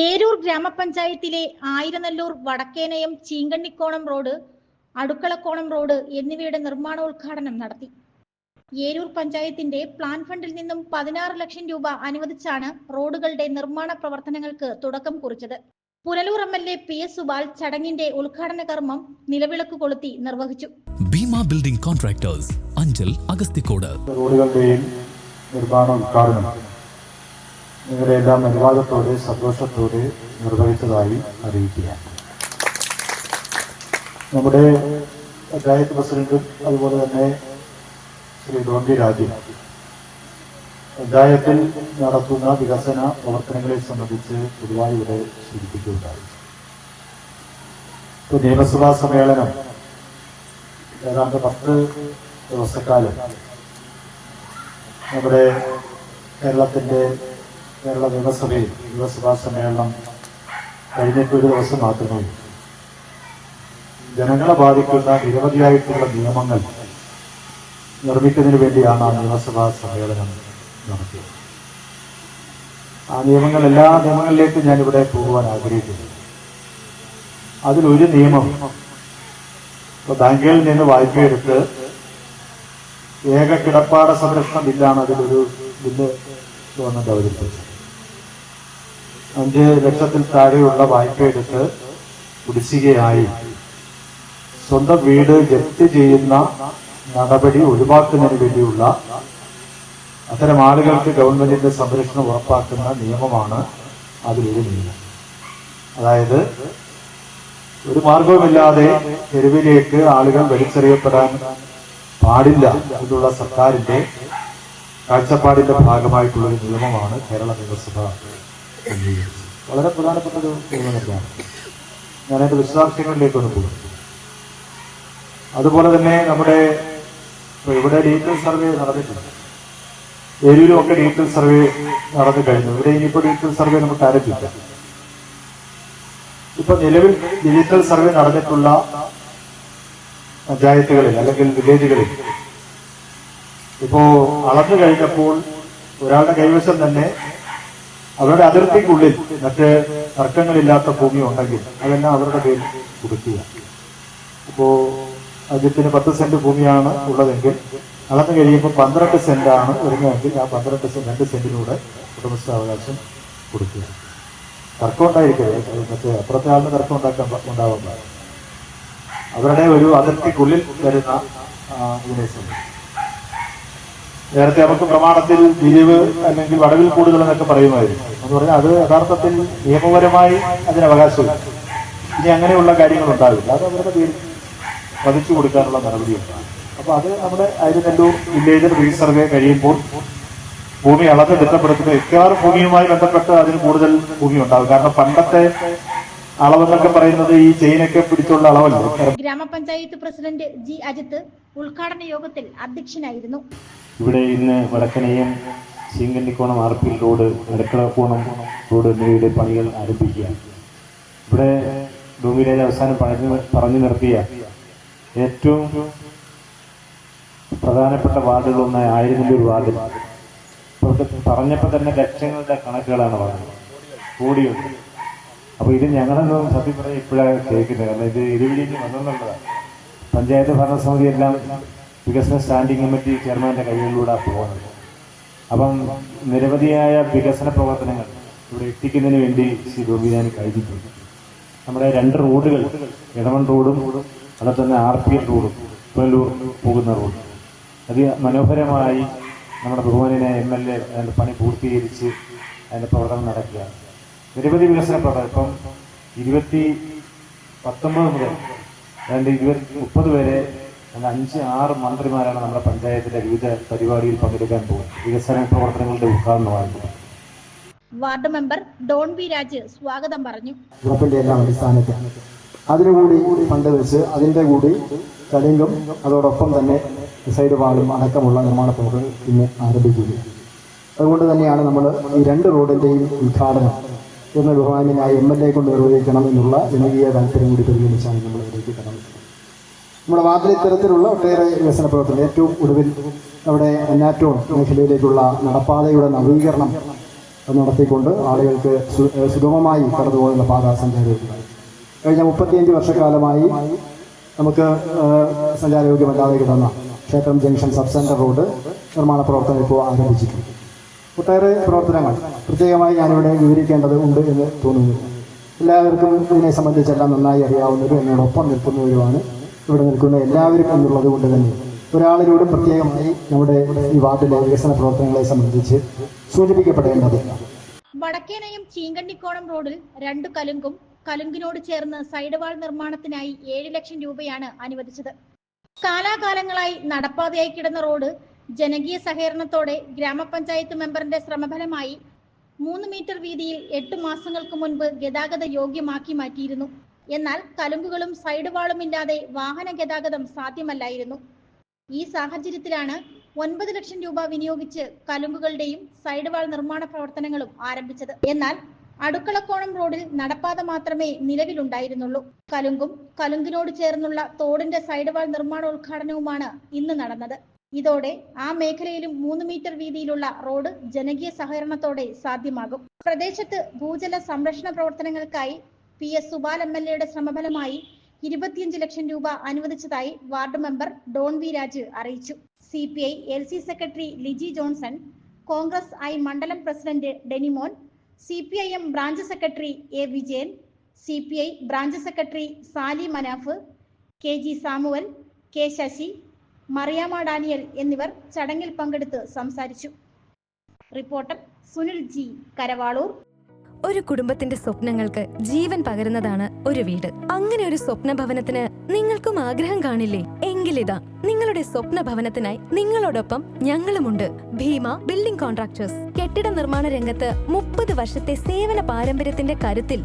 ഏരൂർ ഗ്രാമപഞ്ചായത്തിലെ Ayiranallur വടക്കേനയം ചീങ്കണ്ണിക്കോണം road Adukkalakkonam road എന്നിവയുടെ നിർമ്മാണോദ്ഘാടനം നടത്തി. ഏരൂർ പഞ്ചായത്തിന്റെ പ്ലാൻ ഫണ്ടിൽ നിന്നും പതിനാറ് ലക്ഷം രൂപ അനുവദിച്ചാണ് റോഡുകളുടെ നിർമ്മാണ പ്രവർത്തനങ്ങൾക്ക് തുടക്കം കുറിച്ചത്. Punalur M L A P S Subal ചടങ്ങിന്റെ ഉദ്ഘാടന കർമ്മം നിലവിളക്ക് കൊളുത്തി നിർവഹിച്ചു. Bheema building contractors Anchal Agasthikode. റോഡുകളുടെയും നിർമ്മാണ ഉദ്ഘാടനം നിങ്ങളുടെ എല്ലാം അനുവാദത്തോടെ സന്തോഷത്തോടെ നിർവഹിച്ചതായി അറിയിക്കുകയാണ്. നമ്മുടെ പഞ്ചായത്ത് പ്രസിഡന്റും അതുപോലെ തന്നെ ശ്രീ ഡോണ്ടി രാജൻ പഞ്ചായത്തിൽ നടത്തുന്ന വികസന പ്രവർത്തനങ്ങളെ സംബന്ധിച്ച് പൊതുവായി ഇവിടെ സൂചിപ്പിക്കുകയുണ്ടായി. ഇപ്പോൾ നിയമസഭാ സമ്മേളനം ഏതാണ്ട് പത്ത് ദിവസക്കാലം നമ്മുടെ കേരളത്തിന്റെ കേരള നിയമസഭയിൽ നിയമസഭാ സമ്മേളനം കഴിഞ്ഞിട്ട് ഒരു ദിവസം മാത്രമേ ജനങ്ങളെ ബാധിക്കുന്ന നിരവധിയായിട്ടുള്ള നിയമങ്ങൾ നിർമ്മിക്കുന്നതിന് വേണ്ടിയാണ് ആ നിയമസഭാ സമ്മേളനം നടത്തിയത്. ആ നിയമങ്ങൾ എല്ലാ നിയമങ്ങളിലേക്കും ഞാൻ ഇവിടെ പോകുവാൻ ആഗ്രഹിക്കുന്നു അതിലൊരു നിയമം ഇപ്പൊ ബാങ്കിൽ നിന്ന് വായ്പയെടുത്ത് ഏക കിടപ്പാട സംരക്ഷണ ബില്ലാണ് അതിലൊരു ബില്ല് ഗവൺമെന്റ് അവതരിപ്പിച്ചത്. അഞ്ച് ലക്ഷത്തിൽ താഴെയുള്ള വായ്പയെടുത്ത് കുടിശ്ശികയായി. സ്വന്തം വീട് ജപ്തി ചെയ്യുന്ന നടപടി ഒഴിവാക്കുന്നതിന് വേണ്ടിയുള്ള അത്തരം ആളുകൾക്ക് ഗവൺമെന്റിന്റെ സംരക്ഷണം ഉറപ്പാക്കുന്ന നിയമമാണ് അതിലൊരു നിയമം. അതായത് ഒരു മാർഗവുമില്ലാതെ തെരുവിലേക്ക് ആളുകൾ വലിച്ചെറിയപ്പെടാൻ പാടില്ല എന്നുള്ള സർക്കാരിന്റെ കാഴ്ചപ്പാടിന്റെ ഭാഗമായിട്ടുള്ള ഒരു നിയമമാണ് കേരള നിയമസഭ. വളരെ പ്രധാനപ്പെട്ട ഒരു അതിന്റെ വിശദാംശങ്ങളിലേക്ക് ഒന്ന് പോകും. അതുപോലെ തന്നെ നമ്മുടെ ഇവിടെ ഡീറ്റെയിൽ സർവേ നടന്നിട്ടുണ്ട്. ഏരിയയിലും ഒക്കെ ഡീറ്റെയിൽ സർവേ നടന്നു കഴിഞ്ഞു. ഇവിടെ ഇനിയിപ്പോൾ ഡീറ്റെയിൽ സർവേ നമുക്ക് ആരംഭിക്കാം. ഇപ്പൊ നിലവിൽ ഡിജിറ്റൽ സർവേ നടന്നിട്ടുള്ള പഞ്ചായത്തുകളിൽ അല്ലെങ്കിൽ വില്ലേജുകളിൽ ഇപ്പോ അളന്നു കഴിഞ്ഞപ്പോൾ ഒരാളുടെ കൈവശം തന്നെ അവരുടെ അതിർത്തിക്കുള്ളിൽ മറ്റ് തർക്കങ്ങളില്ലാത്ത ഭൂമി ഉണ്ടെങ്കിൽ അതെല്ലാം അവരുടെ പേരിൽ കൊടുക്കുക അപ്പോൾ രാജ്യത്തിന് പത്ത് സെന്റ് ഭൂമിയാണ് ഉള്ളതെങ്കിൽ അളന്നു കഴിയുമ്പോൾ പന്ത്രണ്ട് സെന്റ് ആണ് വരുന്നതെങ്കിൽ ആ പന്ത്രണ്ട് സെന്റ് രണ്ട് സെന്റിലൂടെ ഉടമസ്ഥാവകാശം കൊടുക്കുക. തർക്കം ഉണ്ടായിരിക്കരുത്. മറ്റേ അപ്പുറത്തെ ആളിന് തർക്കം ഉണ്ടാക്കാൻ ഉണ്ടാവുന്ന അവരുടെ ഒരു അതിർത്തിക്കുള്ളിൽ വരുന്ന ഇതിനെ സംബന്ധിച്ച്. നേരത്തെ നമുക്ക് പ്രമാണത്തിൽ പിരിവ് അല്ലെങ്കിൽ വടവിൽ കൂടുതൽ എന്നൊക്കെ പറയുമായിരുന്നു. എന്ന് പറഞ്ഞാൽ അത് യഥാർത്ഥത്തിൽ നിയമപരമായി അതിന് അവകാശമില്ല. ഇനി അങ്ങനെയുള്ള കാര്യങ്ങൾ ഉണ്ടാകില്ല അത് അവരുടെ പേരിൽ പതിച്ചു കൊടുക്കാനുള്ള നടപടിയുണ്ടാകും അപ്പൊ അത് നമ്മുടെ അരിനെല്ലൂർ വില്ലേജിൽ റീസർവേ കഴിയുമ്പോൾ ഭൂമി അളന്ന് തിട്ടപ്പെടുത്തുന്ന മിക്കവാറും ഭൂമിയുമായി ബന്ധപ്പെട്ട് അതിന് കൂടുതൽ ഭൂമി ഉണ്ടാകും. കാരണം പണ്ടത്തെ അളവെന്നൊക്കെ പറയുന്നത് ഈ ചെയിനൊക്കെ പിടിച്ചുള്ള അളവല്ല? ഗ്രാമപഞ്ചായത്ത് പ്രസിഡന്റ് ജി അജിത്ത് ഉദ്ഘാടന യോഗത്തിൽ അധ്യക്ഷനായിരുന്നു. ഇവിടെ ഇന്ന് വടക്കനെയും Cheenkannikkonam R P road Adukkalakkonam road എന്നിവയുടെ പണികൾ ആരംഭിക്കുക. ഇവിടെ ഭൂമിയിലെ അവസാനം പറഞ്ഞു പറഞ്ഞു നിർത്തിയ ഏറ്റവും പ്രധാനപ്പെട്ട വാർഡുകളൊന്ന് ആയിരത്തിന്റെ ഇപ്പോഴത്തെ പറഞ്ഞപ്പോൾ തന്നെ ലക്ഷങ്ങളുടെ കണക്കുകളാണ് പറഞ്ഞത്. കൂടിയുണ്ട് അപ്പോൾ ഇത് ഞങ്ങളൊന്നും സത്യം പറയാൻ ഇപ്പോഴാണ് കേൾക്കുന്നത്. കാരണം ഇത് ഇരുവിലേക്ക് വന്നെന്നുള്ളതാണ്. പഞ്ചായത്ത് ഭരണസമിതി എല്ലാം വികസന സ്റ്റാൻഡിംഗ് കമ്മിറ്റി ചെയർമാന്റെ കൈകളിലൂടെ പോകുന്നത് അപ്പം നിരവധിയായ വികസന പ്രവർത്തനങ്ങൾ ഇവിടെ എത്തിക്കുന്നതിന് വേണ്ടി ശ്രീ ഗോപിനാൻ കഴിഞ്ഞിട്ടുണ്ട്. നമ്മുടെ രണ്ട് റോഡുകൾ ഇടവൺ റോഡും അതുപോലെ തന്നെ ആർ പി എൽ റോഡും പുനലൂർ പോകുന്ന റോഡ്. അത് മനോഹരമായി നമ്മുടെ ബഹുമാനായ എം എൽ എ അതിന്റെ പണി പൂർത്തീകരിച്ച് അതിന്റെ പ്രവർത്തനം നടക്കുകയാണ്. നിരവധി വികസന പ്രവർത്തനം. ഇപ്പം ഇരുപത്തി പത്തൊമ്പത് മുതൽ രണ്ട് ഇരുപത്തി മുപ്പത് പേരെ അഞ്ച് ആറ് മന്ത്രിമാരാണ് നമ്മുടെ പഞ്ചായത്തിന്റെ വിവിധ പരിപാടിയിൽ പങ്കെടുക്കാൻ പോകുന്നത്. വികസന പ്രവർത്തനങ്ങളുടെ ഉദ്ഘാടനമായിരുന്നു. Ward member Don V Raj സ്വാഗതം പറഞ്ഞു. ഉറപ്പിന്റെ എല്ലാം അടിസ്ഥാനത്തിൽ. അതിനുകൂടി ഫണ്ട് വെച്ച് അതിന്റെ കൂടി കലിങ്കും അതോടൊപ്പം തന്നെ സൈഡ് വാളും അടക്കമുള്ള നിർമ്മാണ പ്രവർത്തനങ്ങൾ ഇന്ന് ആരംഭിക്കുക അതുകൊണ്ട് തന്നെയാണ് നമ്മൾ ഈ രണ്ട് റോഡിന്റെയും ഉദ്ഘാടനം എന്ന് ബഹുമാന്യനായ എം എൽ എ കൊണ്ട് നിർവഹിക്കണം എന്നുള്ള ജനകീയ താല്പര്യം കൂടി പരിഗണിച്ചാണ് നമ്മൾ കടന്നത്. നമ്മുടെ വാർഡിൽ ഇത്തരത്തിലുള്ള ഒട്ടേറെ വികസന പ്രവർത്തനം ഏറ്റവും ഒടുവിൽ അവിടെ അന്നാറ്റോൺ മേഖലയിലേക്കുള്ള നടപ്പാതയുടെ നവീകരണം നടത്തിക്കൊണ്ട് ആളുകൾക്ക് സുഗമമായി കടന്നുപോകുന്ന പാത സഞ്ചാരയോഗ്യമായി കഴിഞ്ഞ മുപ്പത്തിയഞ്ച് വർഷക്കാലമായി നമുക്ക് സഞ്ചാരയോഗ്യമല്ലാതെ കിടന്ന ക്ഷേത്രം ജംഗ്ഷൻ സബ് സെന്റർ റോഡ് നിർമ്മാണ പ്രവർത്തനം ഇപ്പോൾ ആരംഭിച്ചിട്ടുണ്ട്. ഒട്ടേറെ പ്രവർത്തനങ്ങൾ പ്രത്യേകമായി ഞാനിവിടെ വിവരിക്കേണ്ടത് ഉണ്ട് എന്ന് തോന്നുന്നു. എല്ലാവർക്കും ഇതിനെ സംബന്ധിച്ചെല്ലാം നന്നായി അറിയാവുന്നവരും എന്നോടൊപ്പം നിൽക്കുന്നവരുമാണ് ഇവിടെ നിൽക്കുന്ന എല്ലാവരും എന്നുള്ളത് കൊണ്ട് തന്നെ. ഒരാളിലൂടെ പ്രത്യേകമായി നമ്മുടെ ഈ വാർഡിലെ വികസന പ്രവർത്തനങ്ങളെ സംബന്ധിച്ച് സൂചിപ്പിക്കപ്പെടേണ്ടത്. വടക്കേനയം ചീങ്കണ്ണിക്കോണം റോഡിൽ രണ്ട് കലുങ്കും കലുങ്കിനോട് ചേർന്ന് സൈഡ് വാൾ നിർമ്മാണത്തിനായി ഏഴ് ലക്ഷം രൂപയാണ് അനുവദിച്ചത്. കാലാകാലങ്ങളായി നടപ്പാതയായി കിടന്ന റോഡ് ജനകീയ സഹകരണത്തോടെ ഗ്രാമപഞ്ചായത്ത് മെമ്പറിന്റെ ശ്രമഫലമായി മൂന്ന് മീറ്റർ വീതിയിൽ എട്ട് മാസങ്ങൾക്ക് മുൻപ് ഗതാഗത യോഗ്യമാക്കി മാറ്റിയിരുന്നു. എന്നാൽ കലുങ്കുകളും സൈഡ് വാളും ഇല്ലാതെ വാഹന ഗതാഗതം സാധ്യമല്ലായിരുന്നു. ഈ സാഹചര്യത്തിലാണ് ഒൻപത് ലക്ഷം രൂപ വിനിയോഗിച്ച് കലുങ്കുകളുടെയും സൈഡ് വാൾ നിർമ്മാണ പ്രവർത്തനങ്ങളും ആരംഭിച്ചത്. എന്നാൽ അടുക്കളക്കോണം റോഡിൽ നടപ്പാത മാത്രമേ നിലവിലുണ്ടായിരുന്നുള്ളൂ. കലുങ്കും കലുങ്കിനോട് ചേർന്നുള്ള തോടിന്റെ സൈഡ് വാൾ നിർമ്മാണ ഉദ്ഘാടനവുമാണ് ഇന്ന് നടന്നത്. ഇതോടെ ആ മേഖലയിലും മൂന്ന് മീറ്റർ വീതിയിലുള്ള റോഡ് ജനകീയ സഹകരണത്തോടെ സാധ്യമാകും. പ്രദേശത്ത് ഭൂജല സംരക്ഷണ പ്രവർത്തനങ്ങൾക്കായി P S Subal M L എയുടെ ശ്രമഫലമായി ഇരുപത്തിയഞ്ച് ലക്ഷം രൂപ അനുവദിച്ചതായി ward member Don V Raj അറിയിച്ചു. C P I L C secretary Liji Johnson Congress I മണ്ഡലം president Denimon C P I M branch secretary A Vijayan C P I branch secretary Sali Manaf K G Samuel K Sasi Mariyamma Daniel എന്നിവർ ചടങ്ങിൽ പങ്കെടുത്ത് സംസാരിച്ചു. Reporter Sunil G. Karavaloor. ഒരു കുടുംബത്തിന്റെ സ്വപ്നങ്ങൾക്ക് ജീവൻ പകരുന്നതാണ് ഒരു വീട്. അങ്ങനെ ഒരു സ്വപ്ന ഭവനത്തിന് നിങ്ങൾക്കും ആഗ്രഹം കാണില്ലേ? എങ്കിലിതാ നിങ്ങളുടെ സ്വപ്ന ഭവനത്തിനായി നിങ്ങളോടൊപ്പം ഞങ്ങളുമുണ്ട്. Bheema building contractors. കെട്ടിട നിർമ്മാണ രംഗത്ത് മുപ്പത് വർഷത്തെ സേവന പാരമ്പര്യത്തിന്റെ കരുത്തിൽ